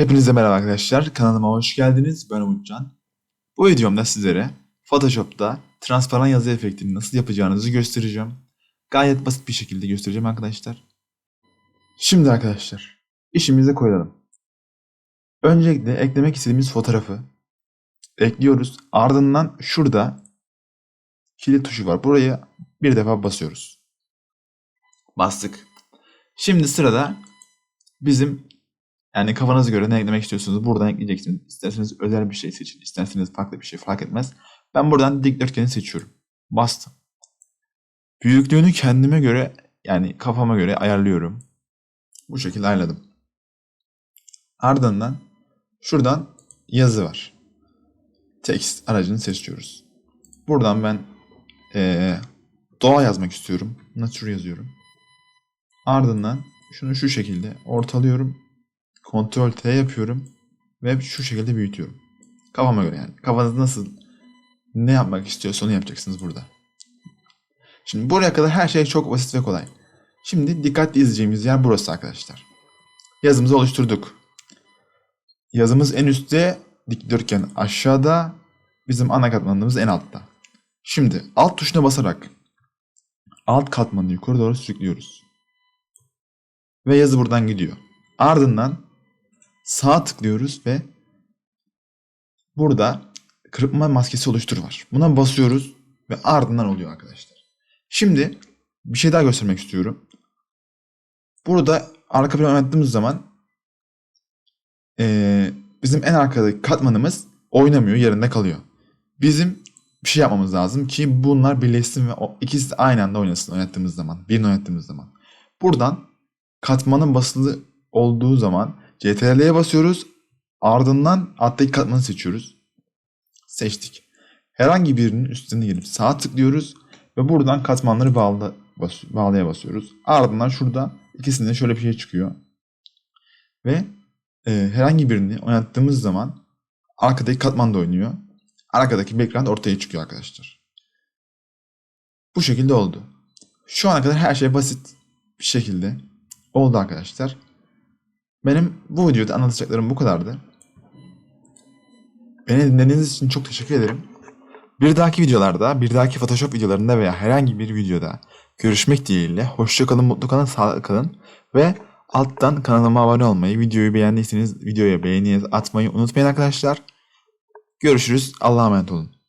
Hepinize merhaba arkadaşlar. Kanalıma hoş geldiniz. Ben Umutcan. Bu videomda sizlere Photoshop'ta transparan yazı efektini nasıl yapacağınızı göstereceğim. Gayet basit bir şekilde göstereceğim arkadaşlar. Şimdi arkadaşlar işimize koyalım. Öncelikle eklemek istediğimiz fotoğrafı ekliyoruz. Ardından şurada kilit tuşu var. Buraya bir defa basıyoruz. Bastık. Şimdi sırada bizim yani kafanıza göre ne eklemek istiyorsunuz buradan ekleyeceksiniz. İsterseniz özel bir şey seçin. isterseniz farklı bir şey fark etmez. Ben buradan dikdörtgeni seçiyorum. Bastım. Büyüklüğünü kendime göre yani kafama göre ayarlıyorum. Bu şekilde ayarladım. Ardından şuradan yazı var. Text aracını seçiyoruz. Buradan ben eee, doğa yazmak istiyorum. Nature yazıyorum. Ardından şunu şu şekilde ortalıyorum. Ctrl T yapıyorum ve şu şekilde büyütüyorum. Kafama göre yani. Kafanız nasıl ne yapmak istiyorsa onu yapacaksınız burada. Şimdi buraya kadar her şey çok basit ve kolay. Şimdi dikkatli izleyeceğimiz yer burası arkadaşlar. Yazımızı oluşturduk. Yazımız en üstte, dikdörtgen aşağıda, bizim ana katmanımız en altta. Şimdi alt tuşuna basarak alt katmanı yukarı doğru sürüklüyoruz. Ve yazı buradan gidiyor. Ardından sağ tıklıyoruz ve burada kırpma maskesi oluştur var. Buna basıyoruz ve ardından oluyor arkadaşlar. Şimdi bir şey daha göstermek istiyorum. Burada arka plan oynattığımız zaman eee, bizim en arkadaki katmanımız oynamıyor, yerinde kalıyor. Bizim bir şey yapmamız lazım ki bunlar birleşsin ve o ikisi de aynı anda oynasın oynattığımız zaman, birini oynattığımız zaman. Buradan katmanın basılı olduğu zaman CTRL'ye basıyoruz. Ardından alttaki katmanı seçiyoruz. Seçtik. Herhangi birinin üstüne gelip sağa tıklıyoruz ve buradan katmanları bağla, bas, bağlaya basıyoruz. Ardından şurada ikisinde şöyle bir şey çıkıyor. Ve e, herhangi birini oynattığımız zaman arkadaki katman da oynuyor. Arkadaki background ortaya çıkıyor arkadaşlar. Bu şekilde oldu. Şu ana kadar her şey basit bir şekilde oldu arkadaşlar. Benim bu videoda anlatacaklarım bu kadardı. Beni dinlediğiniz için çok teşekkür ederim. Bir dahaki videolarda, bir dahaki Photoshop videolarında veya herhangi bir videoda görüşmek dileğiyle. Hoşça kalın, mutlu kalın, sağlıklı kalın. Ve alttan kanalıma abone olmayı, videoyu beğendiyseniz videoya beğeni atmayı unutmayın arkadaşlar. Görüşürüz. Allah'a emanet olun.